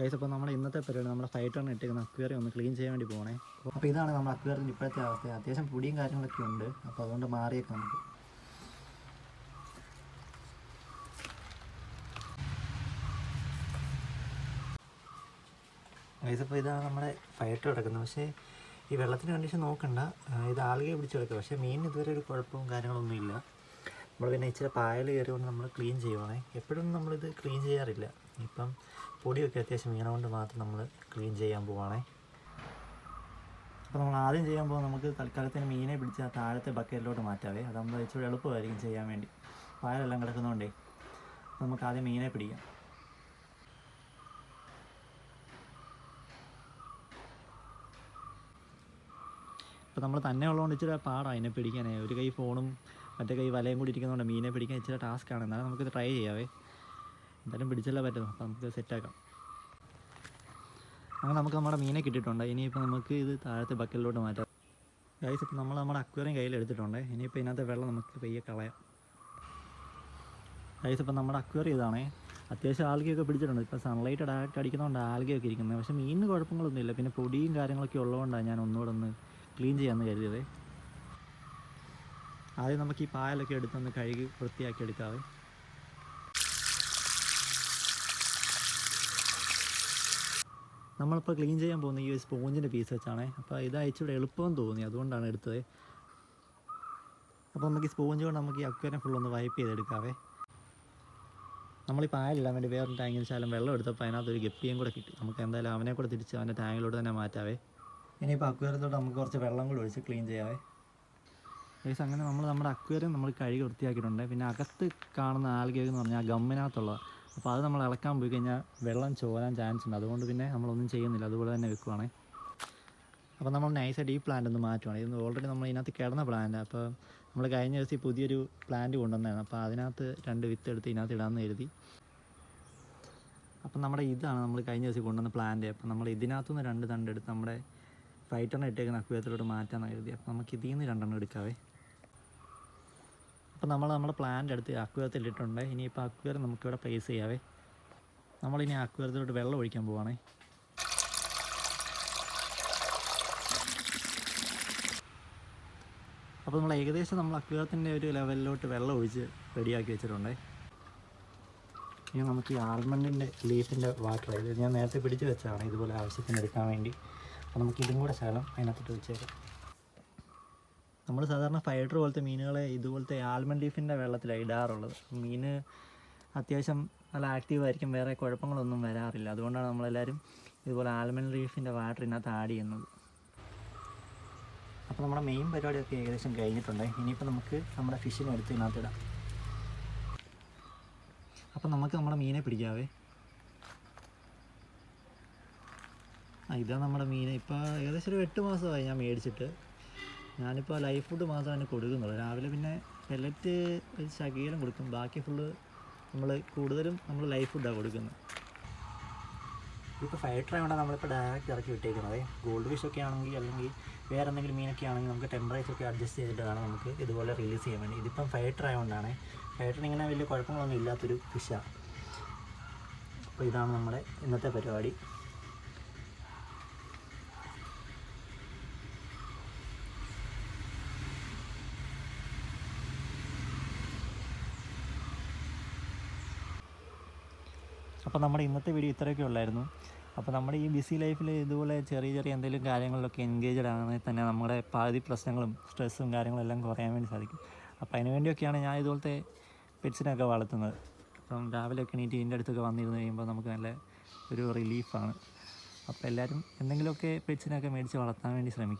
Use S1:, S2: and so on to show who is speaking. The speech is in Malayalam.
S1: ഗൈസ് അപ്പോൾ നമ്മൾ ഇന്നത്തെ പരിപാടി നമ്മുടെ ഫൈറ്ററിന് ഇട്ടിരിക്കുന്ന അക്വേറിയം ഒന്ന് ക്ലീൻ ചെയ്യാൻ വേണ്ടി പോകണേ അപ്പോൾ ഇതാണ് നമ്മുടെ അക്വേറിയത്തിന്റെ ഇപ്പോഴത്തെ അവസ്ഥ. അത്യാവശ്യം പൊടിയും കാര്യങ്ങളൊക്കെ ഉണ്ട്. അപ്പോൾ അതുകൊണ്ട് മാറിയൊക്കെ നമുക്ക്. ഗൈസ് അപ്പോൾ ഇതാണ് നമ്മുടെ ഫൈറ്റർ കിടക്കുന്നത്. പക്ഷേ ഈ വെള്ളത്തിന്റെ കണ്ടീഷൻ നോക്കണ്ട. ഇത് ആളുകെ പിടിച്ച് കിടക്കുക. പക്ഷേ മീൻ ഇതുവരെ ഒരു കുഴപ്പവും കാര്യങ്ങളൊന്നും ഇല്ല. നമ്മൾ പിന്നെ ഇച്ചിരി പായൽ കയറിക്കൊണ്ട് നമ്മൾ ക്ലീൻ ചെയ്യുവാണേ. എപ്പോഴും നമ്മളിത് ക്ലീൻ ചെയ്യാറില്ല. ഇപ്പം പൊടിയൊക്കെ അത്യാവശ്യം വീണുകൊണ്ട് മാത്രം നമ്മൾ ക്ലീൻ ചെയ്യാൻ പോവാണേ. അപ്പോൾ നമ്മൾ ആദ്യം ചെയ്യാൻ പോകുമ്പോൾ നമുക്ക് തൽക്കാലത്തിന് മീനെ പിടിച്ച് ആ താഴത്തെ ബക്കറ്റിലോട്ട് മാറ്റാവേ. അത് നമ്മൾ ഇച്ചിരി എളുപ്പമായിരിക്കും ചെയ്യാൻ വേണ്ടി. പായലെല്ലാം കിടക്കുന്നതുകൊണ്ടേ നമുക്ക് ആദ്യം മീനെ പിടിക്കാം. ഇപ്പോൾ നമ്മൾ തന്നെ ഉള്ളതുകൊണ്ട് ഇച്ചിരി പാടാണ് അതിനെ പിടിക്കാനേ. ഒരു കൈ ഫോണും മറ്റേ കൈ വലയും കൂടി ഇരിക്കുന്നതുകൊണ്ട് മീനെ പിടിക്കാൻ ഇച്ചിരി ടാസ്ക്കാണ് എന്നാലും നമുക്കിത് ട്രൈ ചെയ്യാവേ. എന്തായാലും പിടിച്ചല്ലേ പറ്റുന്നു അപ്പോൾ നമുക്ക് സെറ്റാക്കാം അങ്ങനെ നമുക്ക് നമ്മുടെ മീനെ കിട്ടിയിട്ടുണ്ട്. ഇനിയിപ്പോൾ നമുക്ക് ഇത് താഴത്തെ ബക്കറ്റിലോട്ട് മാറ്റാം. ഗൈസ് ഇപ്പോൾ നമ്മൾ നമ്മുടെ അക്വേറിയം കയ്യിൽ എടുത്തിട്ടുണ്ട്. ഇനിയിപ്പോൾ ഇതിനകത്തെ വെള്ളം നമുക്ക് പെയ്യെ കളയാം. ഗൈസ് ഇപ്പോൾ നമ്മുടെ അക്വേറിയം ഇതാണേ. അത്യാവശ്യം ആൽഗയൊക്കെ പിടിച്ചിട്ടുണ്ട്. ഇപ്പോൾ സൺലൈറ്റ് ഡയറക്റ്റ് അടിക്കുന്നതുകൊണ്ട് ആൽഗയൊക്കെ ഇരിക്കുന്നത്. പക്ഷേ മീനിന് കുഴപ്പങ്ങളൊന്നുമില്ല. പിന്നെ പൊടിയും കാര്യങ്ങളൊക്കെ ഉള്ളതുകൊണ്ടാണ് ഞാൻ ഒന്നുകൂടെ ഒന്ന് ക്ലീൻ ചെയ്യാമെന്ന് കരുതിയത്. ആദ്യം നമുക്ക് ഈ പായലൊക്കെ എടുത്തൊന്ന് കഴുകി വൃത്തിയാക്കി എടുക്കാവേ. നമ്മളിപ്പോൾ ക്ലീൻ ചെയ്യാൻ പോകുന്ന ഈ ഒരു സ്പോഞ്ചിന്റെ പീസ് വെച്ചാണേ. അപ്പോൾ ഇത് അയച്ചിവിടെ എളുപ്പം തോന്നി അതുകൊണ്ടാണ് എടുത്തത്. അപ്പോൾ നമുക്ക് ഈ സ്പോഞ്ച് കൊണ്ട് നമുക്ക് ഈ അക്വേറിയം ഫുൾ ഒന്ന് വൈപ്പ് ചെയ്തെടുക്കാവേ. നമ്മൾ ഈ പായലിടാൻ വേണ്ടി വേറൊരു ടാങ്കിൽ ശാലം വെള്ളം എടുത്തപ്പോൾ അതിനകത്ത് ഒരു ഗപ്പിയും കൂടെ കിട്ടി. നമുക്ക് എന്തായാലും അവനെ കൂടെ തിരിച്ച് അവന്റെ ടാങ്കിലോട്ട് തന്നെ മാറ്റാവേ. ഇനിയിപ്പോൾ അക്വേരത്തോട്ട് നമുക്ക് കുറച്ച് വെള്ളം കൂടി ഒഴിച്ച് ക്ലീൻ ചെയ്യാവേ. ഏകദേശം അങ്ങനെ നമ്മൾ നമ്മുടെ അക്വേറിയം നമ്മൾ കഴുകി വൃത്തിയാക്കിയിട്ടുണ്ട്. പിന്നെ അകത്ത് കാണുന്ന ആൽഗയൊക്കെ എന്ന് പറഞ്ഞാൽ ഗമ്മിനകത്തുള്ള. അപ്പോൾ അത് നമ്മൾ ഇളക്കാൻ പോയി കഴിഞ്ഞാൽ വെള്ളം ചോരാൻ ചാൻസ് ഉണ്ട്. അതുകൊണ്ട് പിന്നെ നമ്മളൊന്നും ചെയ്യുന്നില്ല. അതുപോലെ തന്നെ വെക്കുവാണേ. അപ്പോൾ നമ്മൾ നൈസായിട്ട് ഈ പ്ലാന്റ് ഒന്ന് മാറ്റുവാണ്. ഇത് ഓൾറെഡി നമ്മൾ ഇതിനകത്ത് കിടന്ന പ്ലാന്റ് അപ്പോൾ നമ്മൾ കഴിഞ്ഞ ദിവസം പുതിയൊരു പ്ലാന്റ് കൊണ്ടുവന്നായിരുന്നു. അപ്പോൾ അതിനകത്ത് രണ്ട് വിത്ത് എടുത്ത് ഇതിനകത്ത് ഇടാമെന്ന് എഴുതി അപ്പം നമ്മുടെ ഇതാണ് നമ്മൾ കഴിഞ്ഞ ദിവസം കൊണ്ടുവന്ന പ്ലാന്റ് അപ്പം നമ്മൾ ഇതിനകത്തുനിന്ന് രണ്ട് തണ്ടെടുത്ത് നമ്മുടെ ഫൈറ്ററിനെ ഇട്ടേക്കുന്ന അക്വേറിയത്തിലോട്ട് മാറ്റാമെന്ന് കരുതി. അപ്പോൾ നമുക്ക് ഇതിൽ നിന്ന് രണ്ടെണ്ണം എടുക്കാവേ. അപ്പോൾ നമ്മൾ നമ്മുടെ പ്ലാന്റ് എടുത്ത് അക്വേറിയത്തിൽ ഇട്ടിട്ടുണ്ട്. ഇനിയിപ്പോൾ അക്വേറിയം നമുക്കിവിടെ പ്ലേസ് ചെയ്യാവേ. നമ്മളിനി അക്വേറിയത്തിലോട്ട് വെള്ളം ഒഴിക്കാൻ പോവാണേ. അപ്പോൾ നമ്മൾ ഏകദേശം നമ്മൾ അക്വേറിയത്തിന്റെ ഒരു ലെവലിലോട്ട് വെള്ളം ഒഴിച്ച് റെഡിയാക്കി വെച്ചിട്ടുണ്ട്. ഇനി നമുക്ക് ഈ ആൽമണ്ടിന്റെ ലീഫിന്റെ വാട്ടർ ഇത് ഞാൻ നേരത്തെ പിടിച്ച് വെച്ചതാണ് ഇതുപോലെ ആവശ്യത്തിന് എടുക്കാൻ വേണ്ടി. അപ്പോൾ നമുക്ക് ഇതും കൂടെ ശകലം അതിനകത്തിട്ട് വെച്ചേക്കാം. നമ്മൾ സാധാരണ ഫൈഡർ പോലത്തെ മീനുകളെ ഇതുപോലത്തെ ആൽമണ്ട് ലീഫിന്റെ വെള്ളത്തിലാണ് ഇടാറുള്ളത്. മീൻ അത്യാവശ്യം നല്ല ആക്റ്റീവായിരിക്കും വേറെ കുഴപ്പങ്ങളൊന്നും വരാറില്ല. അതുകൊണ്ടാണ് നമ്മളെല്ലാവരും ഇതുപോലെ ആൽമണ്ട് ലീഫിന്റെ വാട്ടർ ഇതിനകത്ത് ആഡ് ചെയ്യുന്നത്. അപ്പോൾ നമ്മുടെ മെയിൻ പരിപാടിയൊക്കെ ഏകദേശം കഴിഞ്ഞിട്ടുണ്ട്. ഇനിയിപ്പോൾ നമുക്ക് നമ്മുടെ ഫിഷിനെ എടുത്ത് ഇതിനകത്ത് ഇടാം. അപ്പോൾ നമുക്ക് നമ്മുടെ മീനെ പിടിക്കാവേ. ആ ഇതാ നമ്മുടെ മീൻ ഇപ്പോൾ ഏകദേശം ഒരു എട്ട് മാസമായി ഞാൻ മേടിച്ചിട്ട്. ഞാനിപ്പോൾ ലൈഫ് ഫുഡ് മാത്രമാണ് കൊടുക്കുന്നത്. രാവിലെ പിന്നെ പെല്ലറ്റ് ശകീലം കൊടുക്കും. ബാക്കി ഫുള്ള് നമ്മൾ കൂടുതലും നമ്മൾ ലൈഫ് ഫുഡാണ് കൊടുക്കുന്നത്. ഇപ്പോൾ ഫൈറ്റർ ആയതുകൊണ്ട് നമ്മളിപ്പോൾ ഡയറക്റ്റ് ഇറക്കി വിട്ടേക്കുന്നത്. ഗോൾഡ് ഫിഷ് ഒക്കെ ആണെങ്കിൽ അല്ലെങ്കിൽ വേറെ എന്തെങ്കിലും മീനൊക്കെ ആണെങ്കിൽ നമുക്ക് ടെമ്പറേച്ചർ ഒക്കെ അഡ്ജസ്റ്റ് ചെയ്തിട്ട് നമുക്ക് ഇതുപോലെ റിലീസ് ചെയ്യാൻ വേണ്ടി. ഇതിപ്പം ഫൈറ്റർ ആയതുകൊണ്ടാണ് ഫൈറ്ററിന് ഇങ്ങനെ വലിയ കുഴപ്പങ്ങളൊന്നും ഇല്ലാത്തൊരു ഫിഷാണ് അപ്പോൾ ഇതാണ് നമ്മുടെ ഇന്നത്തെ പരിപാടി. അപ്പോൾ നമ്മുടെ ഇന്നത്തെ വീഡിയോ ഇത്രയൊക്കെ ഉള്ളായിരുന്നു. അപ്പോൾ നമ്മുടെ ഈ ബിസി ലൈഫിൽ ഇതുപോലെ ചെറിയ ചെറിയ എന്തെങ്കിലും കാര്യങ്ങളിലൊക്കെ എൻഗേജഡ് ആണെങ്കിൽ തന്നെ നമ്മുടെ പാതി പ്രശ്നങ്ങളും സ്ട്രെസ്സും കാര്യങ്ങളെല്ലാം കുറയാൻ വേണ്ടി സാധിക്കും. അപ്പോൾ അതിന് വേണ്ടിയൊക്കെയാണ് ഞാൻ ഇതുപോലത്തെ പെറ്റ്സിനൊക്കെ വളർത്തുന്നത്. അപ്പം രാവിലെയൊക്കെ എണീറ്റ് ഇതിന്റെ അടുത്തൊക്കെ വന്നിരുന്ന് കഴിയുമ്പോൾ നമുക്ക് നല്ല ഒരു റിലീഫാണ് അപ്പോൾ എല്ലാവരും എന്തെങ്കിലുമൊക്കെ പെറ്റ്സിനൊക്കെ മേടിച്ച് വളർത്താൻ വേണ്ടി ശ്രമിക്കുക.